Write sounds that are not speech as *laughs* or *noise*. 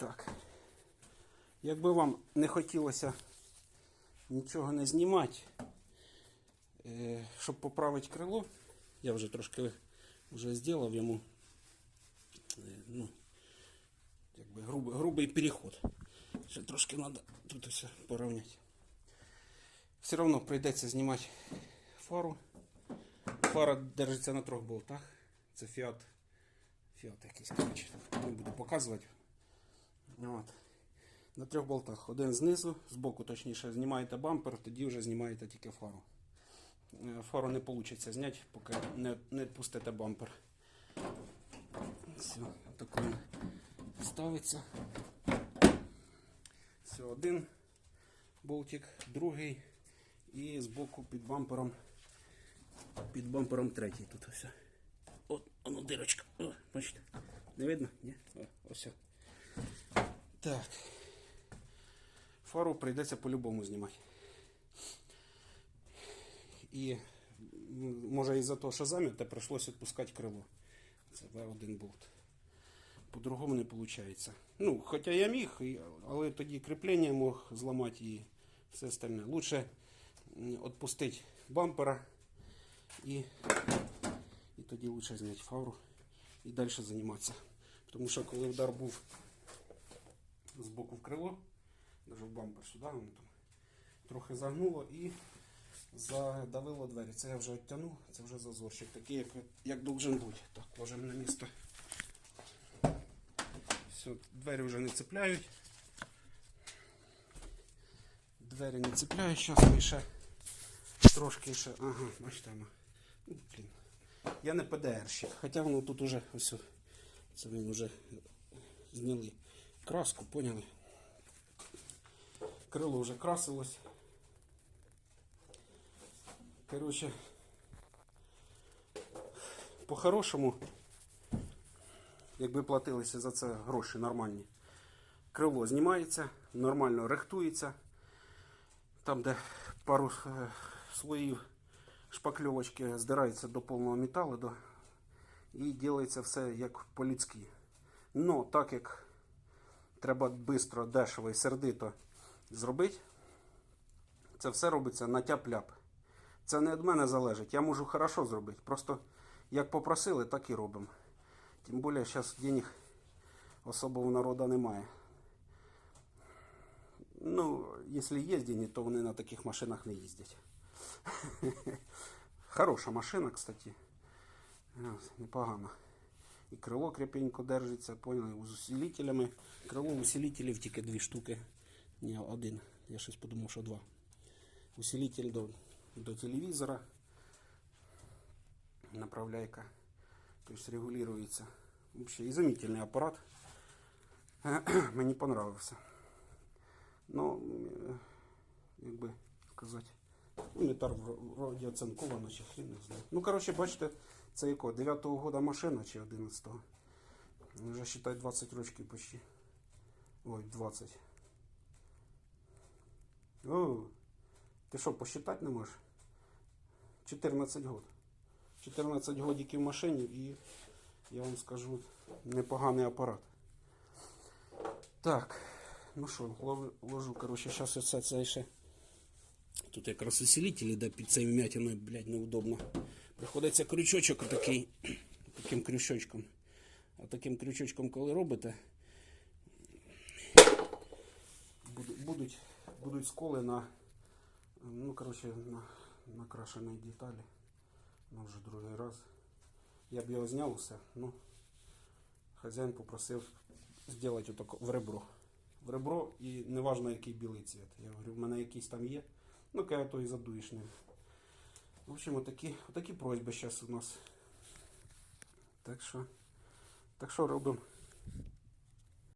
Так. Якби вам не хотілося нічого не знімати, е, щоб поправити крило, я вже трошки вже зробив йому е, ну, якби грубий, грубий переход. Ще трошки треба тут все порівняти. Все одно прийдеться знімати фару. Фара держиться на трьох болтах. Це Fiat. Fiat якийсь, коротше, не буду показувати. От. На трьох болтах. Один знизу, збоку точніше, знімаєте бампер, тоді вже знімаєте тільки фару. Е, Фару не вийде зняти, поки не, не пустите бампер. Все, так він ставиться. Все, один болтик, другий і збоку під бампером. Під бампером третій тут ось. От, воно дирочка. О, бачите? Не видно? Ні? О, ось. Так. Фару прийдеться по-любому знімати. І може із-за того, що зам'яте, прийшлося відпускати крило. Це В1 болт. По-другому не виходить. Ну, хоча я міг, але тоді кріплення мог зламати і все остальне. Лучше відпустити бампера і, і тоді лучше зняти фару і далі займатися. Тому що коли удар був з боку в крило, навіть в бампер сюди, воно там трохи загнуло і задавило двері. Це я вже відтягнув, це вже зазорчик, такий, як, як должен бути. Так, ложимо на місце. Все, двері вже не цепляють. Двері не цепляють, зараз ми ще трошки ще. Ага, бачите. Ну, блін. Я не ПДРщик, хоча воно тут уже ось. Це ми вже зняли краску, поняли? Крило вже красилось. Коротше, по-хорошому, якби платилися за це гроші нормальні. Крило знімається, нормально рихтується. Там, де пару е, слоїв шпакльовочки здирається до повного металу, і робиться все як по-людськи. Но так як треба швидко, дешево і сердито зробити, це все робиться на тяп-ляп. Це не від мене залежить. Я можу хорошо зробити. Просто як попросили, так і робимо. Тим більше зараз денег особого народу немає. Ну, якщо є деньги, то вони на таких машинах не їздять. *laughs* Хороша машина, кстати. Непогано. І крило крепенько держиться, поняли, з усилителями. Крило усилителів тільки дві штуки. Ні, один. Я щось подумав, що два. Усилитель до, до телевізора. Направляйка. Тобто регулюється. Вообще изумительный аппарат. *clears throat* Мені понравився. Ну, е, як би сказати, ну, метар вро- вроді оцинковано, чи хрін не знаю. Ну, коротше, бачите, Це якого? 9-го года машина чи 11-го? Вже считай 20 років почти. Ой, 20. О, ти що, посчитати не можеш? 14 год. 14 годиків в машині і я вам скажу, непоганий апарат. Так, ну що, ложу, короче, зараз оце це ще. Тут якраз усилителі, да під цією м'ятиною, блядь, неудобно. Приходиться крючочок такий, таким крючочком. Таким крючочком, коли робите, будуть, будуть сколи на, ну, короче, на накрашеній деталі. Ну, вже другий раз. Я б його зняв усе, ну, хазяїн попросив зробити отако в ребро. В ребро і неважно який білий цвіт. Я говорю, в мене якийсь там є. Ну, каже, то і задуєш ним. Общем, отакі, отакі просьби зараз у нас. Так що, так що робимо